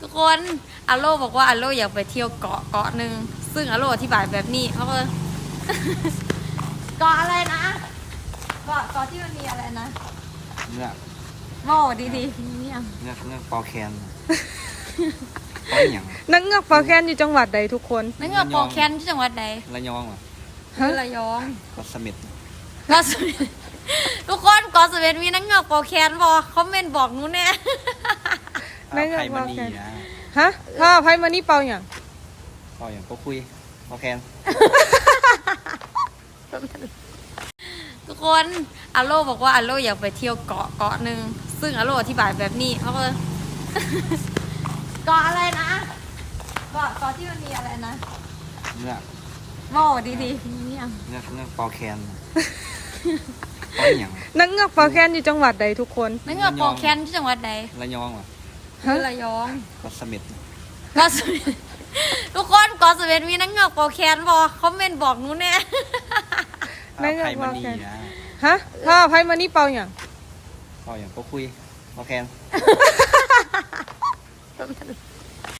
ทุกคนอาโลบอกว่าอาโลอยากไปเที่ยวเกาะเกาะหนึ่งซึ่งอาโลอธิบายแบบนี้เขาก็เกาะอะไรนะเกาะเกาะที่มันมีอะไรนะเงือกโม่ดีๆเนี่ยเงือกเงือกปอแคนปออย่างนักเงือกปลาแคนอยู่จังหวัดใดทุกคน นั่นก็โปรแคนที่จังหวัดใดระยองเหรอฮะคือระยองเก็สมิธเกาะสเม็ดทุกคนเกาะสเม็ดมีนักเงือกโปรแคนบอกคอมเมนต์บอกหนูแน่ ไม่เงือกไทยมณีปอแคนนะฮะถ้าไพ่มานี่เปล่าอย่างปออย่างปอคุยปอแคนทุกคนอาโลบอกว่าอาโลอยากไปเที่ยวเกาะเกาะหนึ่งซึ่งอาโลอธิบายแบบนี้เขาก็เกาะอะไรนะเกาะเกาะที่มันมีอะไรนะเงือกโม่ดีๆเนี่ยเงือกเงือกปอแคนปออย่างนักเงือกปลาแคนอยู่จังหวัดใดทุกคนนั่นก็โปรแคนที่จังหวัดใดระยองเหรอ คือระยองเก็สมิธเกาะสเม็ดทุกคนเกาะสเม็ดมีนักเงือกโปรแคนบอกคอมเมนต์บอกหนูแน่ ไม่เงือกไทยมณีปอแคนนะฮะถ้าไพ่มานี่เปล่าอย่างปออย่างปอคุยปอแคนท